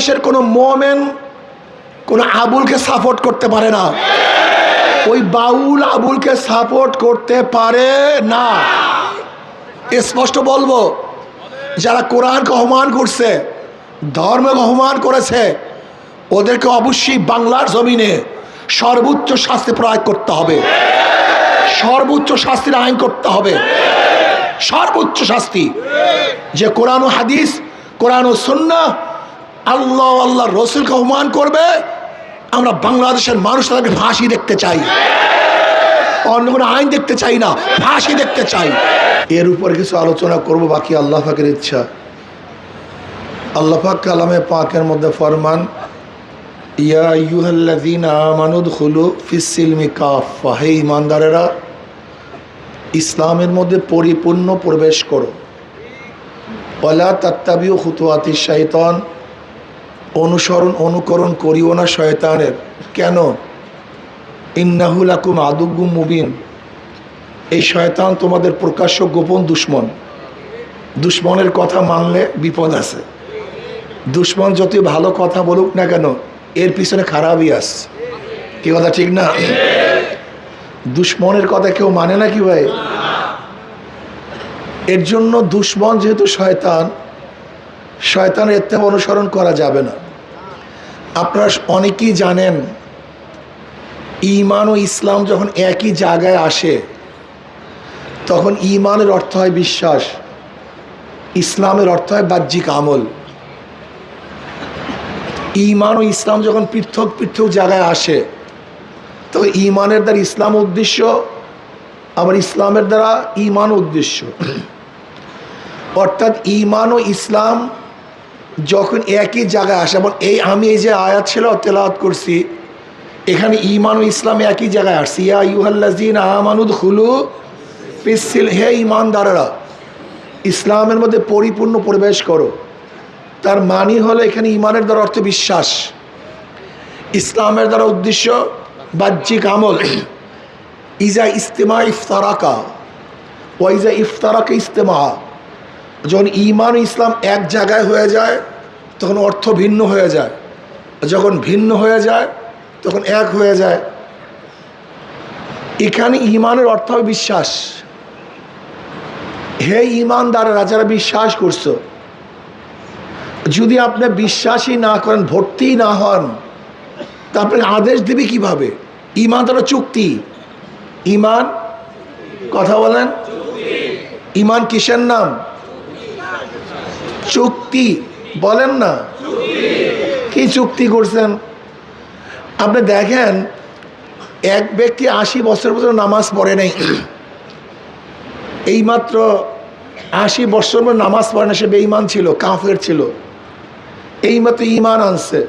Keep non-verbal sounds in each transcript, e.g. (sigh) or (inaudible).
বাংলাদেশের কোনো মোমেন, কোনো আবুলকে সাপোর্ট করতে পারে না। ওই বাউল আবুলকে সাপোর্ট করতে পারে না। স্পষ্ট বলব, যারা কোরআনকে অপমান করছে, ধর্মকে অপমান করেছে, ওদেরকে অবশ্যই বাংলার জমিনে সর্বোচ্চ শাস্তি প্রয়োগ করতে হবে। সর্বোচ্চ শাস্তির আইন করতে হবে। সর্বোচ্চ শাস্তি। যে কোরআন হাদিস, কোরআন সন্না আল্লাহ আল্লাহ রসুলকে অপমান করবে, আমরা বাংলাদেশের মানুষ তাদেরকে ফাঁসি দেখতে চাই। অন্য কোনো আইন দেখতে চাই না, ফাঁসি দেখতে চাই। এর উপর কিছু আলোচনা করব, বাকি আল্লাহ পাকের ইচ্ছা। আল্লাহ পাক কালামে পাকের মধ্যে ফরমান, ইয়া ইউহাল্লাযীনা আমানুদ খুলু ফিসিলমি কাফা হে ইমানদারেরা ইসলামের মধ্যে পরিপূর্ণ প্রবেশ করো। ওলা তাত্তাবিও খুতুয়াতি শয়তান অনুসরণ, অনুকরণ করিও না শয়তানের। কেন? ইন্নাহুল আকুম আদুগু মুবিন। এই শয়তান তোমাদের প্রকাশ্য গোপন দুশ্মন। দুশ্মনের কথা মানলে বিপদ আছে। দুশ্মন যতই ভালো কথা বলুক না কেন, এর পিছনে খারাপই আস কি কথা ঠিক না? দুশ্মনের কথা কেউ মানে না কি ভাই? এর জন্য দুশ্মন যেহেতু শয়তান, শয়তানের এর অনুসরণ করা যাবে না। আপনারা অনেকেই জানেন ইমান ও ইসলাম যখন একই জায়গায় আসে, তখন ইমানের অর্থ হয় বিশ্বাস, ইসলামের অর্থ হয় বাহ্যিক আমল। ইমান ও ইসলাম যখন পৃথক পৃথক জায়গায় আসে তবে ইমানের দ্বারা ইসলাম উদ্দেশ্য, আবার ইসলামের দ্বারা ইমান উদ্দেশ্য। অর্থাৎ ইমান ও ইসলাম যখন একই জায়গায় আসে এবং এই আমি এই যে আয়াত ছিল, তেলাওয়াত করছি, এখানে ইমান ও ইসলাম একই জায়গায় আসছে। ইয়া ইউহাল্লাজিন আহমানুদ হুলু পিসিল হে ইমানদারেরা ইসলামের মধ্যে পরিপূর্ণ প্রবেশ করো। তার মানি হলো এখানে ইমানের দ্বারা অর্থ বিশ্বাস। ইসলামের দ্বারা উদ্দেশ্য বাহ্যিক আমল। ইজা ইস্তেমা ইফতারাকা ওয়াইজা ইফতারাকা ইস্তেমা। যখন ইমান ইসলাম এক জায়গায় হয়ে যায়, তখন অর্থ ভিন্ন হয়ে যায়। যখন ভিন্ন হয়ে যায়, তখন এক হয়ে যায়। এখানে ইমানের অর্থ বিশ্বাস। হে ইমানদারেরা যারা বিশ্বাস করছ। যদি আপনি বিশ্বাসই না করেন, ভর্তি না হন, তা আপনাকে আদেশ দেবে কীভাবে? ইমান তারা চুক্তি। ইমান কথা বলেন? ইমান কিসের নাম? চুক্তি, বলেন না। কি চুক্তি করছেন? আপনি দেখেন, এক ব্যক্তি আশি বছর বছর নামাজ পড়ে নেই। এইমাত্র আশি বছর পর নামাজ পড়ে না সে বেঈমান ছিল, কাফের ছিল। এইমাত্র ইমান আনছে।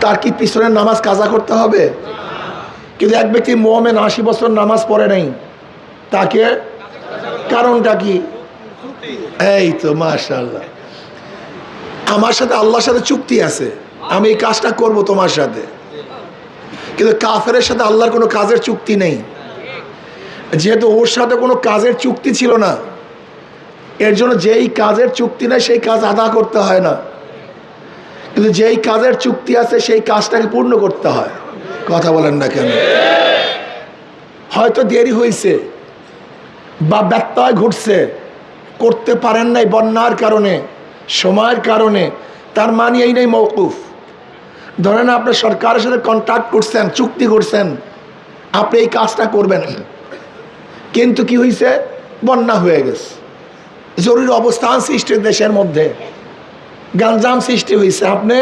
তার কি পিছনে নামাজ কাজা করতে হবে? কিন্তু এক ব্যক্তি মোহামেন আশি বছর নামাজ পড়ে নাই, তাকে কারণটা কি? এই তো মাশাল্লাহ আমার সাথে আল্লাহর সাথে চুক্তি আছে। আমি এই কাজটা করব তোমার সাথে। কিন্তু কাফেরের সাথে আল্লাহর কোনো কাজের চুক্তি নেই। যেহেতু ওর সাথে কোনো কাজের চুক্তি ছিল না, এর জন্য যেই কাজের চুক্তি নেই, সেই কাজ আদা করতে হয় না। কিন্তু যেই কাজের চুক্তি আছে, সেই কাজটাকে পূর্ণ করতে হয়। কথা বলেন না কেন? হয়তো দেরি হয়েছে বা ব্যত্যয় ঘটছে। করতে পারেন নাই বন্যার কারণে, সময়ের কারণে, তার মানে এই নেই মৌকুফ ধরেন আপনি সরকারের সাথে কন্ট্যাক্ট করছেন, চুক্তি করছেন, আপনি এই কাজটা করবেন। কিন্তু কি হয়েছে বন্যা হয়ে গেছে। জরুরি অবস্থান সৃষ্টি দেশের মধ্যে। গাঞ্জাম সৃষ্টি হয়েছে আপনি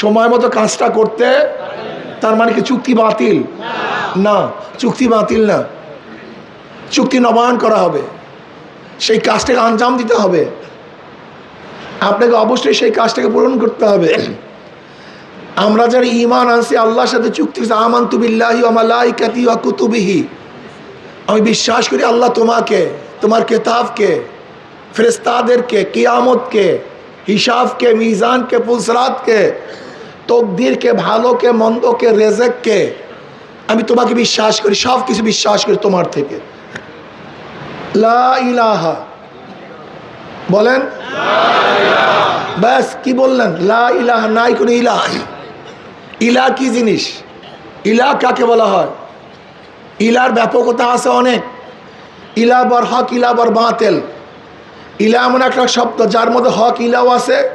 সময় মতো কাজটা করতে, তার মানে কি চুক্তি বাতিল? না, চুক্তি বাতিল না। চুক্তি নবায়ন করা হবে। সেই কাজটাকে আঞ্জাম দিতে হবে। আপনাকে অবশ্যই সেই কাজটাকে পূরণ করতে হবে। আমরা যারা ইমান আনছি, আল্লাহর সাথে চুক্তি আমান তুবিল্লাহি কুতুবিহি। আমি বিশ্বাস করি আল্লাহ তোমাকে, তোমার কেতাবকে ফেরেস্তাদেরকে কিয়ামতকে, হিসাবকে, মিজানকে পুলসরাতকে তকদিরকে, ভালোকে, মন্দকে, রেজেককে, আমি তোমাকে বিশ্বাস করি সব কিছু বিশ্বাস করি তোমার থেকে। লা ইলাহা। বলেন? ব্যাস, কি বললেন? লা ইলাহা নাই কোনো ইলাহ। ইলা কি জিনিস? ইলা কাকে বলা হয়? ইলার ব্যাপকতা আছে অনেক। ইলা বর হক ইলা বর বাতেল। ইলা এমন একটা শব্দ, যার মধ্যে হক ইলাও আছে,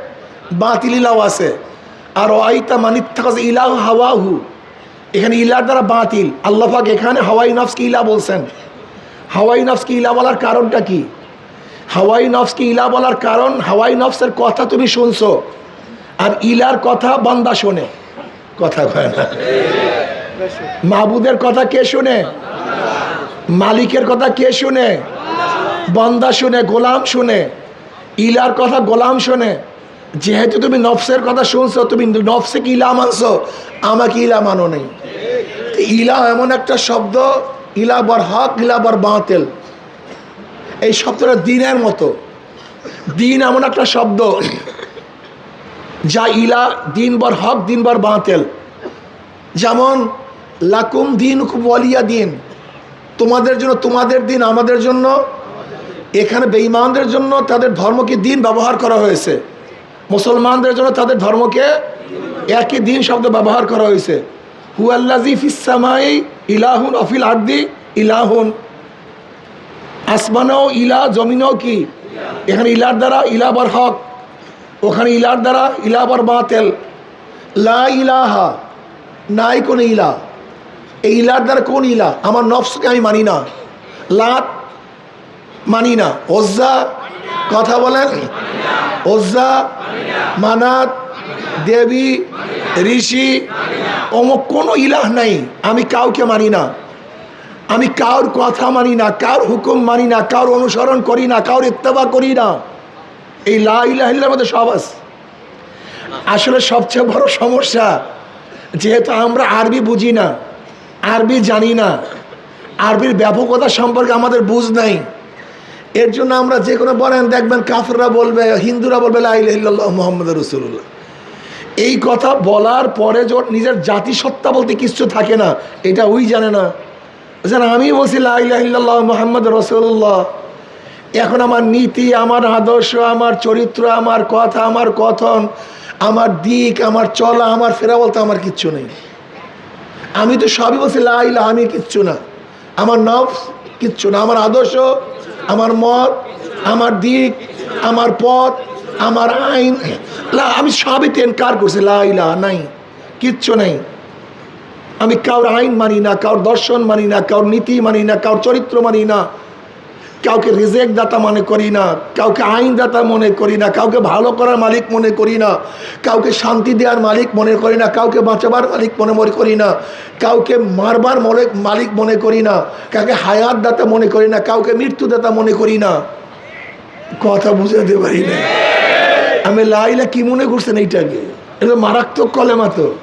বাতিল ইলাও আছে। আর ওয়াইতা মানিত্থা ইলাহ হাওয়াহু। এখানে ইলার দ্বারা বাতিল। আল্লাহ পাক এখানে হাওয়াই নফসকে ইলা বলছেন। হাওয়াই নফসকে ইলা বলার কারণটা কি? হাওয়াই নফসকে ইলা বলার কারণ, হাওয়াই নফসের কথা তুমি শুনছো, আর ইলার কথা বান্দা শোনে। কথা কয় না। মাহবুদের কথা কে শুনে? মালিকের কথা কে শুনে? বান্দা শুনে, গোলাম শুনে। ইলার কথা গোলাম শুনে। যেহেতু তুমি নফসের কথা শুনছো, তুমি নফসে কি ইলা মানছো? আমাকে ইলা মানো নেই। ইলা এমন একটা শব্দ ইলা বর হক, ইলা বর বাঁতেল। এই শব্দটা দিনের মতো। দিন এমন একটা শব্দ (clears throat) যা ইলা দিন বর হক, দিন বর বাঁতেল। যেমন, লাকুম দিন খুব ওয়ালিয়া দিন। তোমাদের জন্য, তোমাদের দিন, আমাদের জন্য, এখানে বেঈমানদের জন্য তাদের ধর্মকে দিন ব্যবহার করা হয়েছে। মুসলমানদের জন্য তাদের ধর্মকে একই দিন শব্দ ব্যবহার করা হয়েছে। হুয়াল্লাজি ফিসামাই ইলাহুন অফিল আর্দি, ইলাহুন। আসমানেও ইলা, জমিনেও কি? এখানে ইলার দ্বারা ইলাবার হক, ওখানে ইলার দ্বারা ইলাবার বাতেল। লা ইলাহা, নাই কোন ইলা। এই ইলার দ্বারা কোন ইলা? আমার নফসকে আমি মানি না। লাত মানি না। ওজ্জা, কথা বলেন? ওজ্জা, মানাত দেবী, ঋষি, অমুক কোনো ইলাহ নাই। আমি কাউকে মানি না। আমি কার কথা মানি না কার হুকুম মানি না কার অনুসরণ করি না কার ইত্তেবা করি না। এই লা ইলাহিল্লার মধ্যে সব আছে। আসলে সবচেয়ে বড় সমস্যা, যেহেতু আমরা আরবি বুঝি না, আরবি জানি না, আরবির ব্যাপকতা সম্পর্কে আমাদের বুঝ নাই। এর জন্য আমরা যে কোনো বলেন, দেখবেন কাফররা বলবে, হিন্দুরা বলবে লাইল্লাহ মোহাম্মদ রসুল্লাহ এই কথা বলার পরে যখন নিজের জাতিসত্তা বলতে কিচ্ছু থাকে না, এটা ওই জানে না। যেন আমি বলছি লাইল্লাহ মোহাম্মদ রসুল্লাহ এখন আমার নীতি, আমার আদর্শ, আমার চরিত্র, আমার কথা, আমার কথন, আমার দিক, আমার চলা, আমার ফেরা বলতে আমার কিচ্ছু নেই। আমি তো সবই বলছি লাইলা আমি কিচ্ছু না। আমার নফস কিচ্ছু না, আমার আদর্শ, আমার মত আমার দিক, আমার পথ, আমার আইন। আমি সবই তেনকার করছি লাইলা নাই, কিচ্ছু নাই। আমি কারোর আইন মানি না কারোর দর্শন মানি না কারোর নীতি মানি না কারোর চরিত্র মানি না। কাউকে রিজেক্ট দাতা মনে করি না, কাউকে আইন দাতা মনে করি না, কাউকে ভালো করার মালিক মনে করি না, কাউকে শান্তি দেওয়ার মালিক মনে করি না, কাউকে বাঁচাবার মালিক মনে মনে করি না, কাউকে মারবার মালিক মনে করি না, কাউকে হায়াত দাতা মনে করি না, কাউকে মৃত্যুদাতা মনে করি না। কথা বুঝাতে পারি না আমি লাইলা কি মনে করছেন এইটাকে? এটা মারাত্মক কলেমা তো।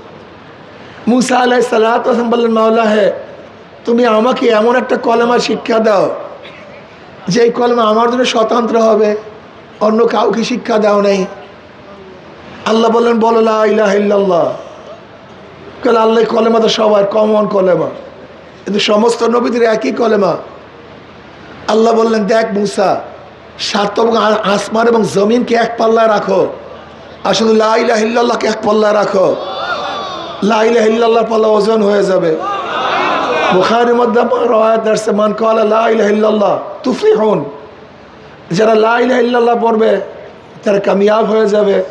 মুসা আলাই সালাম বললেন মাওলা হে তুমি আমাকে এমন একটা কলেমা শিক্ষা দাও যে এই কলমা আমার জন্য স্বতন্ত্র হবে, অন্য কাউকে শিক্ষা দাও নাই। আল্লাহ বললেন, বলো ইল্লাল্লাহ। কাল আল্লাহ কলেমা তো সবার কমন কলেমা। কিন্তু সমস্ত নবীদের একই কলেমা। আল্লাহ বললেন, দেখ মুসা সাত এবং আসমান এবং জমিনকে এক পাল্লায় রাখো। শুধু লাইলাহিল্লাহকে এক পাল্লায় রাখো। লাইলাহিল্লাহ পাল্লা ওজন হয়ে যাবে। বুখারির মধ্যে রয়াত আসছে, মান কালা লা ইলাহা ইল্লাল্লাহ তুফলিহুন। যারা লা ইলাহা ইল্লাল্লাহ পড়বে, তারা কামিয়াব হয়ে যাবে।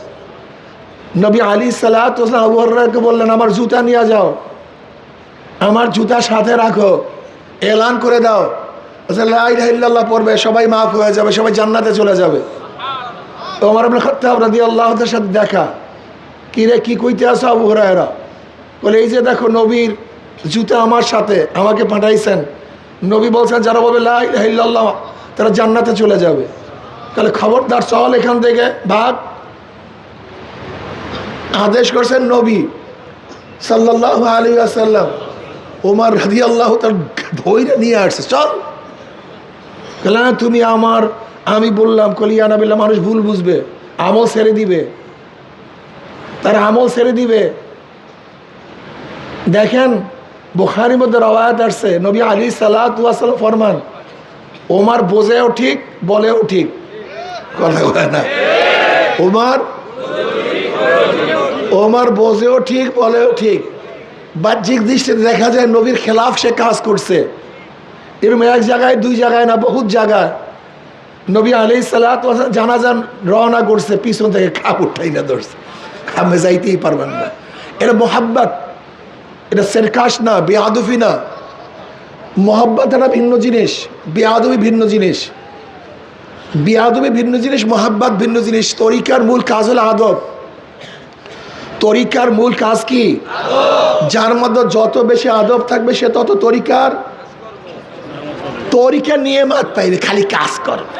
নবী আলী সালাত আবু বললেন, আমার জুতা নিয়ে যাও। আমার জুতা সাথে রাখো। এলান করে দাও। বলছে, লা ইলাহা পড়বে সবাই মাফ হয়ে যাবে সবাই জান্নাতে চলে যাবে। তো আমার আপনার খত্তাব রাদি আল্লাহদের সাথে দেখা। কিরে কি কইতে আসো আবু হরায়রা? বলে এই যে দেখো নবীর জুতা আমার সাথে আমাকে পাঠাইছেন। নবী বলছেন যারা বলবে লা তারা জান্নাতে চলে যাবে। তাহলে খবরদার চল এখান থেকে ভাগ। আদেশ করছেন নবী সাল্লাহ আলী আসাল্লাম ওমার রাদি আল্লাহ তার ধৈর্য নিয়ে আসছে চল। না তুমি আমার, আমি বললাম কলিয়া না বললাম মানুষ ভুল বুঝবে, আমল ছেড়ে দিবে। তার আমল ছেড়ে দিবে। দেখেন, বুখারির মধ্যে রওয়ায়াত আসছে, নবী আলী সালাম ফরমান, ওমার বোঝেও ঠিক, বলেও ঠিক। ওমার ওমার বোঝেও ঠিক, বলেও ঠিক। বাহ্যিক দৃষ্টিতে দেখা যায় নবীর খেলাফ সে কাজ করছে। এরকম এক জায়গায় দুই জায়গায় না বহুত জায়গায় নবী আলি সালাত জানাজান রওনা করছে পিছন থেকে খাপ উঠাই না ধরছে। খামে যাইতেই পারবেন না। এটা মোহাব্বত। এটা সেরকাশ না বেআদফি না। মোহাব্বত একটা ভিন্ন জিনিস বেআদবি ভিন্ন জিনিস। বেআদবি ভিন্ন জিনিস মোহাব্বত ভিন্ন জিনিস। তরিকার মূল কাজ হলো আদব। তরিকার মূল কাজ কি? যার মধ্যে যত বেশি আদব থাকবে সে তত তরিকার তরিকার নিয়মাত পাইবে খালি কাজ করবে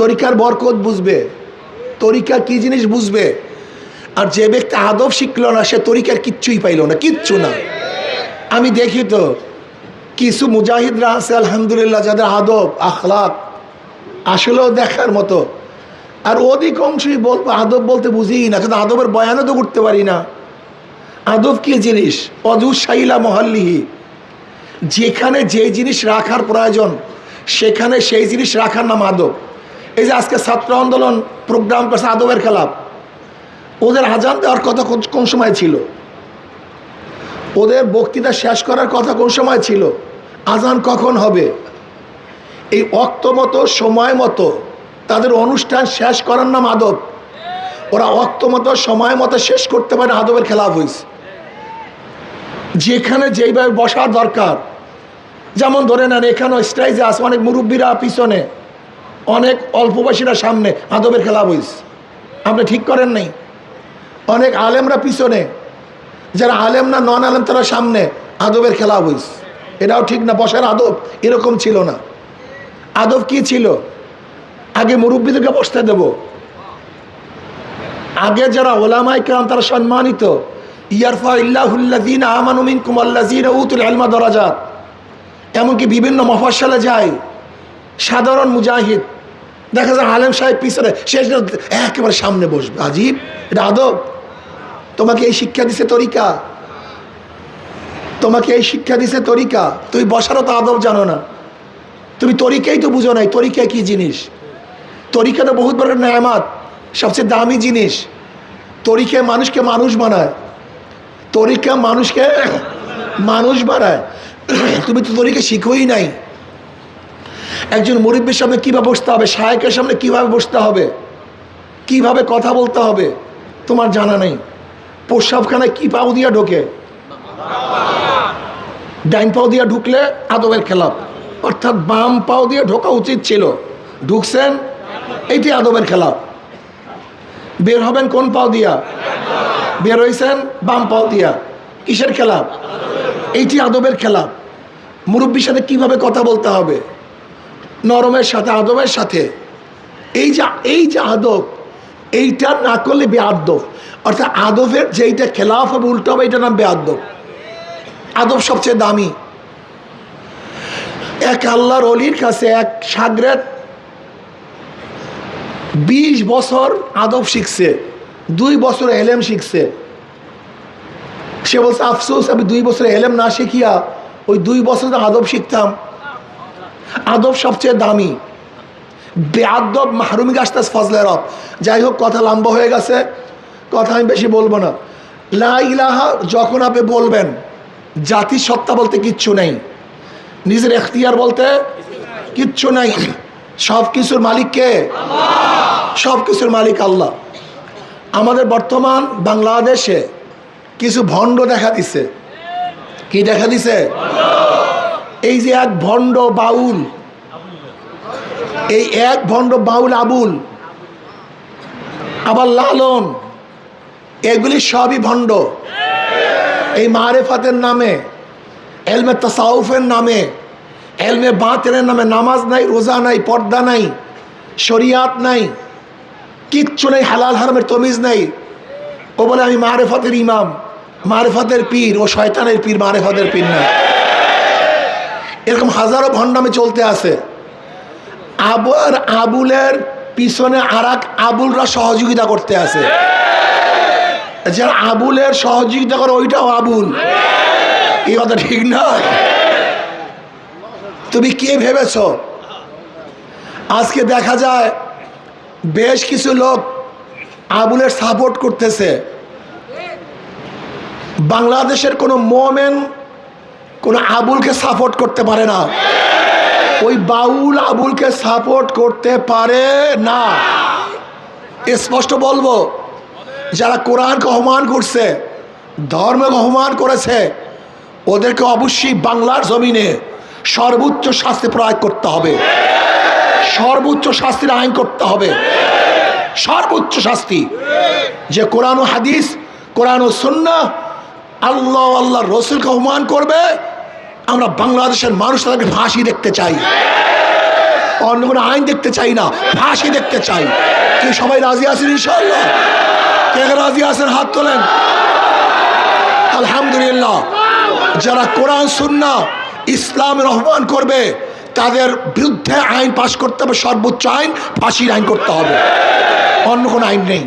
তরিকার বরকত বুঝবে। তরিকা কি জিনিস বুঝবে? আর যে ব্যক্তি আদব শিখলো না, সে তরিকার কিচ্ছুই পাইল না, কিচ্ছু না। আমি দেখি তো, কিছু মুজাহিদরা আছে, আলহামদুলিল্লাহ, যাদের আদব, আখলাক আসলেও দেখার মতো। আর অধিকাংশই বলব আদব বলতে বুঝি না, কিন্তু আদবের বয়ানও তো করতে পারি না। আদব কি জিনিস? অজু শাইলা মহাল্লিহি। যেখানে যে জিনিস রাখার প্রয়োজন, সেখানে সেই জিনিস রাখার নাম আদব। এই যে আজকে ছাত্র আন্দোলন প্রোগ্রাম করছে আদবের খেলাপ ওদের আজান দেওয়ার কথা কোন- সময় ছিল? ওদের বক্তৃতা শেষ করার কথা কোন সময় ছিল? আজান কখন হবে? এই অক্ত মতো, সময় মতো তাদের অনুষ্ঠান শেষ করার নাম আদব। ওরা অক্ত মতো, সময় মতো শেষ করতে পারে আদবের খেলাফ হয়েছে যেখানে যেইভাবে বসার দরকার। যেমন ধরে নেন এখানেও স্টাইজে আছে অনেক মুরব্বীরা পিছনে, অনেক অল্পবাসীরা সামনে আদবের খেলা বইস আপনি ঠিক করেন নাই? অনেক আলেমরা পিছনে, যারা আলেম না নন আলেম তারা সামনে আদবের খেলা বইস এটাও ঠিক না, বসার আদব এরকম ছিল না। আদব কি ছিল? আগে মুরব্বীদেরকে বসতে দেব। আগে যারা ওলামাই তারা সম্মানিত। ইয়ারফা আলমা এমনকি বিভিন্ন মফাসালে যায় সাধারণ মুজাহিদ। দেখা যায় আলেম সাহেব পিছনে, শেষ একেবারে সামনে বসবে। আজীব, এটা আদব। তোমাকে এই শিক্ষা দিছে তরিকা। তোমাকে এই শিক্ষা দিছে তরিকা। তুমি বসারও তো আদব জানো না। তুমি তরিকাই তো বুঝো নাই, তরিকা কি জিনিস? তরিকা তো বহুত বড় নেয়ামাত সবচেয়ে দামি জিনিস। তরিকায় মানুষকে মানুষ বানায়। তরিকা মানুষকে মানুষ বাড়ায়। তুমি তো তরিকা শিখোই নাই। একজন মুরব্বীর সামনে কীভাবে বসতে হবে? শায়কের সামনে কীভাবে বসতে হবে? কীভাবে কথা বলতে হবে? তোমার জানা নেই। প্রস্রাবখানায় কি পাও দিয়া ঢোকে? ডাইন পাও দিয়া ঢুকলে আদবের খেলাপ। অর্থাৎ বাম পাও দিয়ে ঢোকা উচিত ছিল। ঢুকছেন, এইটি আদবের খেলাপ। বের হবেন কোন পাও দিয়া বের হয়েছেন বাম পাও দিয়া। কিসের খেলাপ এইটি আদবের খেলাপ মুরব্বীর সাথে কীভাবে কথা বলতে হবে? নরমের সাথে, আদবের সাথে। এই যে এই যে আদব, এইটা না করলে বেআদব। অর্থাৎ আদবের যেইটা খেলাফ হবে, উল্টো হবে এইটার নাম বেআদব। আদব সবচেয়ে দামি। এক আল্লাহর অলির কাছে এক সাগরেত বিশ বছর আদব শিখছে। দুই বছর এলেম শিখছে। সে বলছে আফসোস আমি দুই বছর এলেম না শিখিয়া ওই দুই বছর আদব শিখতাম। আদব সবচেয়ে দামি। বেআদব মাহরুমি গাছতাস ফজলে রব। যাই হোক কথা লম্বা হয়ে গেছে। কথা আমি বেশি বলব না। লা ইলাহা যখন আপনি বলবেন জাতি সত্তা বলতে কিচ্ছু নেই। নিজের এখতিয়ার বলতে কিচ্ছু নাই। সব কিছুর মালিক কে? সব কিছুর মালিক আল্লাহ। আমাদের বর্তমান বাংলাদেশে কিছু ভণ্ড দেখা দিছে। কি দেখা দিছে? এই যে এক ভণ্ড বাউল। এই এক ভণ্ড বাউল আবুল। আবার লালন। এগুলি সবই ভণ্ড। এই মারেফাতের নামে, এলমে তাসাউফের নামে, এলমে বাঁতের নামে নামাজ নাই, রোজা নাই, পর্দা নাই, শরিয়াত নাই। কিচ্ছু নেই, হালাল হারামের তমিজ নেই। ও বলে, আমি মারেফাতের ইমাম। মারেফাতের পীর, ও শয়তানের পীর, মারেফাতের পীর না। এরকম হাজারো ভণ্ডামে চলতে আছে। আবু আর আবুলের পিছনে আর আবুলরা সহযোগিতা করতে আছে। যারা আবুলের সহযোগিতা করে, ওইটাও আবুল। এই কথা ঠিক নয় তুমি কে ভেবেছ? আজকে দেখা যায় বেশ কিছু লোক আবুলের সাপোর্ট করতেছে। বাংলাদেশের কোনো মোমেন কোনো আবুলকে সাপোর্ট করতে পারে না। ওই বাউল আবুলকে সাপোর্ট করতে পারে না। স্পষ্ট বলব, যারা কোরআনকে অপমান করছে, ধর্মকে অপমান করেছে, ওদেরকে অবশ্যই বাংলার জমিনে সর্বোচ্চ শাস্তি প্রয়োগ করতে হবে। সর্বোচ্চ শাস্তির আইন করতে হবে। সর্বোচ্চ শাস্তি। যে কোরআন হাদিস, কোরআন ও সন্না আল্লাহ আল্লাহ রসুলকে অপমান করবে, আমরা বাংলাদেশের মানুষ তাদেরকে ফাঁসি দেখতে চাই। অন্য কোনো আইন দেখতে চাই না, ফাঁসি দেখতে চাই। কি সবাই রাজি আছেন ইনশাল্লাহ কে রাজি আছেন? হাত তোলেন। আলহামদুলিল্লাহ। যারা কোরআন, সুন্না ইসলামের আহ্বান করবে তাদের বিরুদ্ধে আইন পাশ করতে হবে, সর্বোচ্চ আইন, ফাঁসির আইন করতে হবে। অন্য কোনো আইন নেই।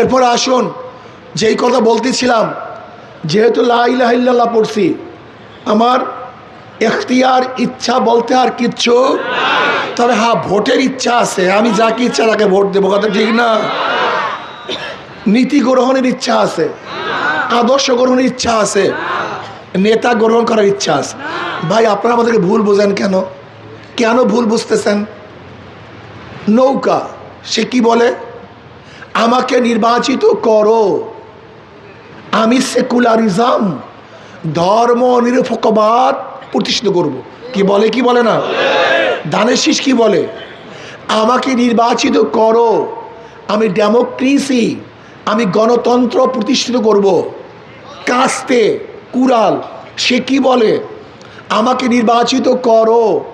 এরপরে আসুন, যেই কথা বলতেছিলাম, যেহেতু লাইলাহিল্লাহ পড়ছি, আমার এখতিয়ার, ইচ্ছা বলতে আর কিচ্ছু তবে হ্যাঁ ভোটের ইচ্ছা আছে, আমি যাকে ইচ্ছা তাকে ভোট দেবো, কথা ঠিক না? নীতি গ্রহণের ইচ্ছা আছে, আদর্শ গ্রহণের ইচ্ছা আছে নেতা গ্রহণ করার ইচ্ছা আছে। ভাই আপনারা আমাদেরকে ভুল বোঝেন কেন? কেন ভুল বুঝতেছেন? নৌকা সে কি বলে? আমাকে নির্বাচিত করো। আমি সেকুলারিজম ধর্ম নিরপেক্ষবাদ প্রতিষ্ঠিত করব। কি বলে কি বলে না? দানের শীষ কি বলে? আমাকে নির্বাচিত করো। আমি ডেমোক্রেসি আমি গণতন্ত্র প্রতিষ্ঠিত করব। কাস্তে কুরাল সে কি বলে? আমাকে নির্বাচিত করো।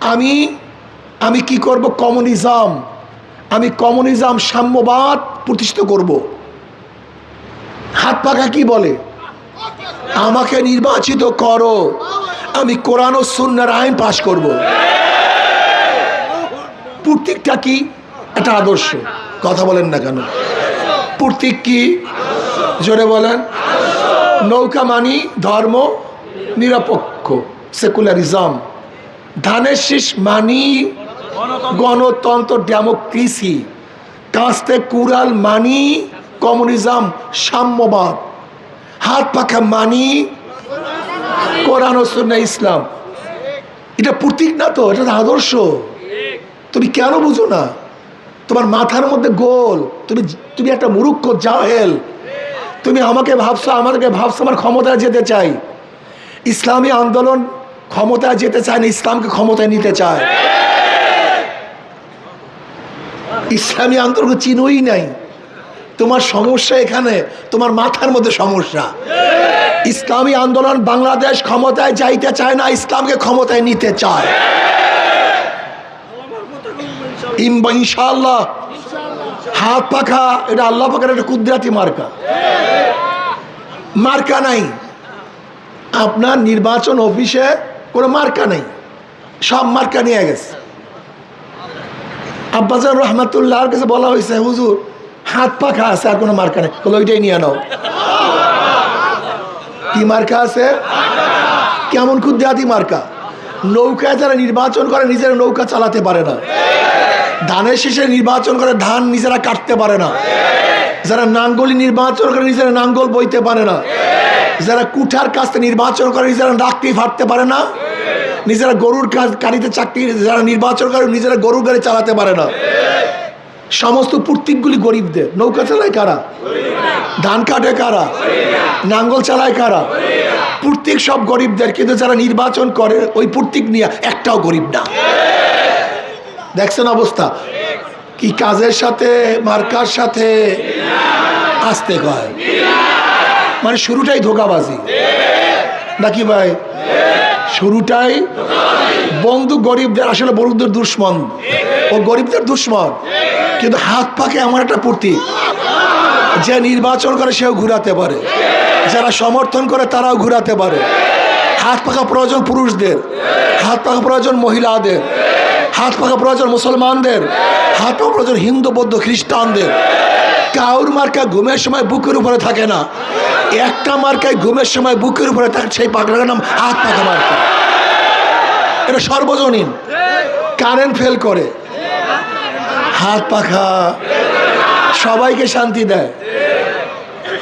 আমি আমি কি করব? কমিউনিজম। আমি কমিউনিজম সাম্যবাদ প্রতিষ্ঠিত করব। হাত পাখা কি বলে? আমাকে নির্বাচিত করো। আমি কোরআন ও সুন্নার আইন পাশ করব। প্রতীকটা কি? একটা আদর্শ। কথা বলেন না কেন? প্রতীক কি? জোরে বলেন। নৌকা মানি ধর্ম, নিরপেক্ষ, সেকুলারিজম। ধানের শীষ মানি, গণতন্ত্র, ডেমোক্রেসি। কাস্তে কুরাল মানি, কমিউনিজম, সাম্যবাদ। হাত পাখা মানি, কোরআন ইসলাম। এটা প্রতীক না তো? এটা আদর্শ। তুমি কেন বুঝো না? তোমার মাথার মধ্যে গোল। তুমি তুমি একটা মুরুক্ষ জাহেল। তুমি আমাকে ভাবছ আমাকে ভাবছ, আমার ক্ষমতায় যেতে চাই। ইসলামী আন্দোলন ক্ষমতায় যেতে চায় না, ইসলামকে ক্ষমতায় নিতে চায়। ইসলামী আন্দোলন চিনোই নাই। তোমার সমস্যা এখানে, তোমার মাথার মধ্যে সমস্যা। ইসলামী আন্দোলন বাংলাদেশ ক্ষমতায় যাইতে চায় না, ইসলামকে ক্ষমতায় নিতে চায়। ইনশাআল্লাহ হাত পাখা, এটা আল্লাহ পাখার একটা কুদরাতি মার্কা। মার্কা নাই। আপনার নির্বাচন অফিসে কোনো মার্কা নেই। সব মার্কা নিয়ে গেছে। আব্বাজান রহমাতুল্লাহর কাছে বলা হয়েছে, হুজুর, হাত পাখা আছে, আর কোনো মার্কা নেই। বলে ওইটাই নিয়ে নাও। কি মার্কা আছে? কেমন ক্ষুদ্রাতি মার্কা? নৌকায় যারা নির্বাচন করে, নিজের নৌকা চালাতে পারে না। ধানের শেষে নির্বাচন করে ধান নিজেরা কাটতে পারে না। যারা নাঙ্গলি নির্বাচন করে নিজেরা নাঙ্গল বইতে পারে না। যারা কুঠার কাছতে নির্বাচন করে নিজেরা ডাকটি ফাটতে পারে না। নিজেরা গরুর গাড়িতে চাকরি যারা নির্বাচন করে নিজেরা গরুর গাড়ি চালাতে পারে না। সমস্ত প্রতীকগুলি গরিবদের। নৌকা চালায় কারা? ধান কাটে কারা? নাঙ্গল চালায় কারা? প্রতীক সব গরিবদের, কিন্তু যারা নির্বাচন করে ওই প্রতীক নিয়ে একটাও গরিব না। দেখছেন অবস্থা? কি কাজের সাথে, মার্কার সাথে? আসতে কয়। মানে শুরুটাই ধোকাবাজি। নাকি ভাই? শুরুটাই বন্ধু গরিবদের, আসলে বন্ধুদের দুশ্মন। ও গরিবদের দুশ্মন। কিন্তু হাত পাকে এমন একটা প্রতীক যে নির্বাচন করে সেও ঘুরাতে পারে। যারা সমর্থন করে তারাও ঘুরাতে পারে। হাত পাকা প্রয়োজন পুরুষদের। হাত পাকা প্রয়োজন মহিলাদের। হাত পাকা প্রয়োজন মুসলমানদের পাকা প্রয়োজন হিন্দু, বৌদ্ধ, খ্রিস্টানদের। কাউর মার্কা ঘুমের সময় বুকের উপরে থাকে না। একটা মার্কায় ঘুমের সময় বুকের উপরে থাকে, সেই পাকড়ার নাম হাত পাকা মার্কা। এটা সর্বজনীন। কারেন্ট ফেল করে। হাত পাখা। সবাইকে শান্তি দেয়।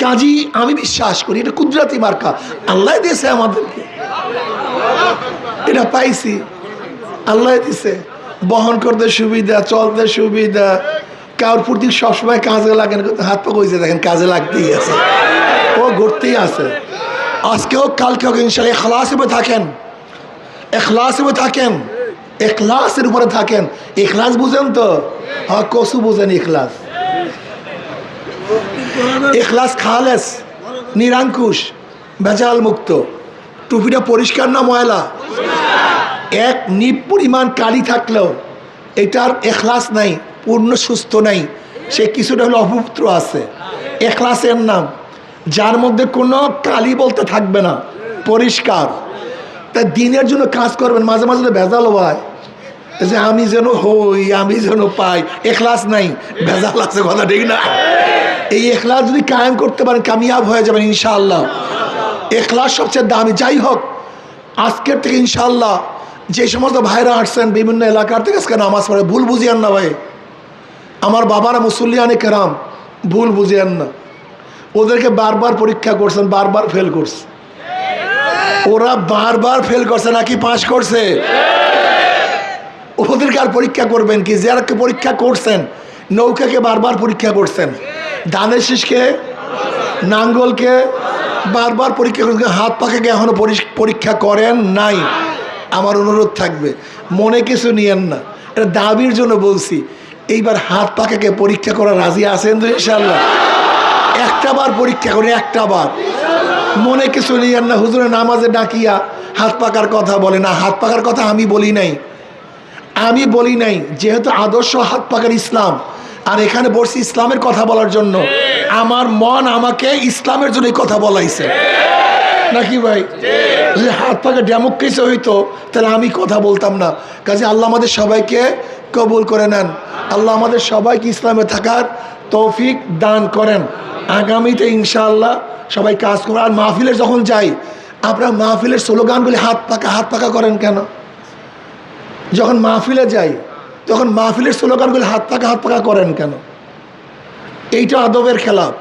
কাজী, আমি বিশ্বাস করি, এটা কুদরাতি মার্কা। আল্লাহ দিয়েছে আমাদেরকে। এটা পাইছি। আল্লাহ দিছে বহন করতে সুবিধা, চলতে সুবিধা। কারোর প্রতি সবসময় কাজে লাগে না, হাত পা কইছে দেখেন কাজে লাগতেই আছে। ও ঘুরতেই আছে। আজকে হোক কালকে ইনশাল্লাহ এখলাস হিসেবে থাকেন। এখলাস হিসেবে থাকেন। এখলাসের উপরে থাকেন। এখলাস বুঝেন তো? হ্যাঁ কসু বুঝেন এখলাস এখলাস খালেস নিরাঙ্কুশ ভেজাল মুক্ত। টুপিটা পরিষ্কার না ময়লা? এক নিপ পরিমাণ কালি থাকলেও এটার এখলাস নাই, পূর্ণ সুস্থ নাই, সে কিছুটা হলো অপবিত্র আছে। এখলাসের নাম, যার মধ্যে কোনো কালি বলতে থাকবে না, পরিষ্কার। তা দিনের জন্য কাজ করবেন, মাঝে মাঝে তো ভেজাল হয়। যে আমি যেন হই, আমি যেন পাই, এখলাস নাই, ভেজাল আছে কথা ঠিক না। এই এখলাস যদি কায়েম করতে পারেন, কামিয়াব হয়ে যাবেন ইনশাআল্লাহ। এখলাস সবচেয়ে দামি। যাই হোক, আজকের থেকে ইনশাআল্লাহ যে সমস্ত ভাইরা আসছেন বিভিন্ন এলাকার থেকে, আজকে নামাজ পড়ে, ভুল বুঝিয়েন না ভাই। আমার বাবারা মুসল্লিয়ানে কেরাম, ভুল বুঝিয়েন না। ওদেরকে বারবার পরীক্ষা করছেন, বারবার ফেল করছে। ওরা বারবার ফেল করছে, নাকি পাশ করছে? ওদেরকে আর পরীক্ষা করবেন কি? যারাকে পরীক্ষা করছেন, নৌকাকে বারবার পরীক্ষা করছেন। ধানের শীষকে, নাঙ্গলকে বারবার পরীক্ষা করছেন হাত পাখাকে এখনও পরীক্ষা করেন নাই। আমার অনুরোধ থাকবে। মনে কিছু নিয়েন না। এটা দাবির জন্য বলছি। এইবার হাত পাখাকে পরীক্ষা করা রাজি আছেন তো ইনশাল্লাহ একটা বার পরীক্ষা করে একটা বার। মনে কিছু নিয়েন না। হুজুরে নামাজে ডাকিয়া হাত পাকার কথা বলে না। হাত পাকার কথা আমি বলি নাই। আমি বলি নাই, যেহেতু আদর্শ হাত পাকার ইসলাম। আর এখানে বসছি ইসলামের কথা বলার জন্য। আমার মন আমাকে ইসলামের জন্য কথা বলাইছে। নাকি ভাই? যদি হাত পাকে ড্যামুক কিছু হইতো, তাহলে আমি কথা বলতাম না। কাজে আল্লাহ আমাদের সবাইকে কবুল করে নেন। আল্লাহ আমাদের সবাইকে ইসলামে থাকার তৌফিক দান করেন। আগামীতে ইনশাআল্লাহ সবাই কাজ করবে আর মাহফিলে যখন যাই, আপনারা মাহফিলের স্লোগানগুলি হাত পাকা হাত পাকা করেন কেন? যখন মাহফিলে যাই, তখন মাহফিলের স্লোগানগুলি হাত পাকা হাত পাকা করেন কেন? এইটা আদবের খেলাপ।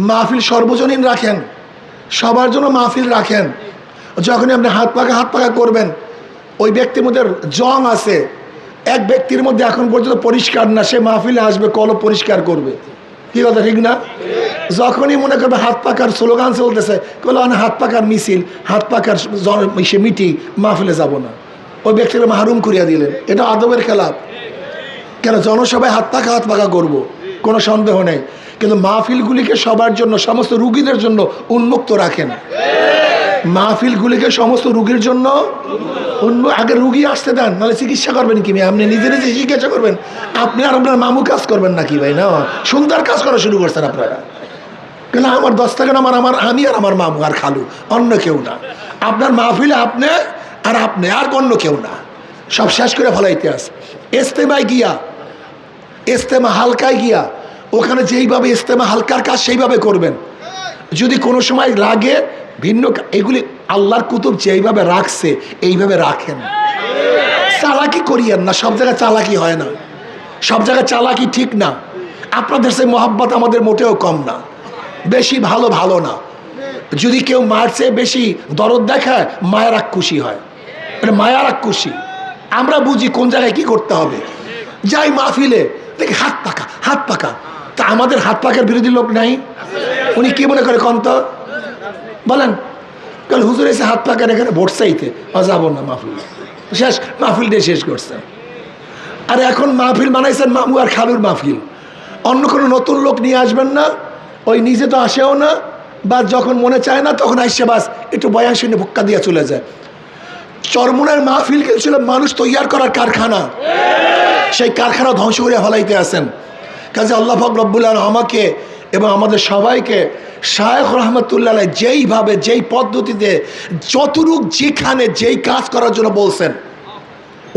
মাহফিল সর্বজনীন রাখেন। সবার জন্য মাহফিল রাখেন। যখনই আপনি হাত পাকা হাত পাকা করবেন, ওই ব্যক্তির মধ্যে জং আছে। এক ব্যক্তির মধ্যে এখন পর্যন্ত পরিষ্কার না, সে মাহফিলে আসবে, কলব পরিষ্কার করবে। কি কথা, ঠিক না? যখনই মনে করবে হাত পাকার স্লোগান চলতেছে কল না হাত পাকার মিছিল, হাত পাকার সে মিটি, মাহফিলে যাব না। ওই ব্যক্তিকে মাহরুম করিয়া দিলেন। এটা আদবের খেলাপ। কেন, জনসভায় হাত পাকা হাত পাকা করব? কোনো সন্দেহ নেই। কিন্তু মাহফিলগুলিকে সবার জন্য, সমস্ত রুগীদের জন্য উন্মুক্ত রাখেন। মাহফিলগুলিকে সমস্ত রুগীর জন্য অন্য আগে রুগী আসতে দেন, নাহলে চিকিৎসা করবেন কি? ভাই? আপনি নিজে নিজে চিকিৎসা করবেন। আপনি আর আপনার মামু কাজ করবেন নাকি ভাই? না, সুন্দর কাজ করা শুরু করছেন আপনারা। কেন আমার দশ টাকা আমার আমার, আমি আর আমার মামু আর খালু, অন্য কেউ না। আপনার মাহফিলে আপনি আর আপনি, আর অন্য কেউ না। সব শেষ করে ফেলাইতে আস এস্তেমায় গিয়া ইস্তেমা হালকায় গিয়া, ওখানে যেইভাবে ইস্তেমা হালকার কাজ সেইভাবে করবেন। যদি কোনো সময় লাগে ভিন্ন এগুলি আল্লাহর কুতুব যেইভাবে রাখছে, এইভাবে রাখেন। চালাকি করিয়েন না, সব জায়গায় চালাকি হয় না। সব জায়গায় চালাকি ঠিক না। আপনাদের সেই মহাব্বত আমাদের মোটেও কম না। বেশি ভালো ভালো না। যদি কেউ মার চেয়ে বেশি দরদ দেখায়, মায়ের খুশি হয়। এটা মায়ার খুশি। আমরা বুঝি কোন জায়গায় কি করতে হবে। যাই মাহফিলে, দেখি হাত পাকা হাত পাকা। তা আমাদের হাত পাকার বিরোধী লোক নাই? উনি কি মনে করে কন্ত? বলেন, কাল হুজুর এসে হাত পাকার এখানে ভোট চাইতে। যাব না মাহফিল। শেষ মাহফিলটাই শেষ করছেন আর এখন মাহফিল বানাইছেন মামু আর খালুর মাহফিল। অন্য কোনো নতুন লোক নিয়ে আসবেন না, ওই নিজে তো আসেও না, বা যখন মনে চায় না, তখন আসছে বাস, একটু বয়ান শুনে ভুক্কা দিয়ে চলে যায়। চরমনের মাহফিল ছিল মানুষ তৈয়ার করার কারখানা। সেই কারখানা ধ্বংস করে ফেলাইতে আছেন। কাজে আল্লাহ ফাক রব্বুল আলম আমাকে এবং আমাদের সবাইকে শায়েখ রহমতুল্লাহ যেইভাবে, যেই পদ্ধতিতে, যতটুক যেখানে যেই কাজ করার জন্য বলছেন,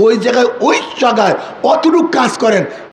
ওই জায়গায় ওই জায়গায় অতটুক কাজ করেন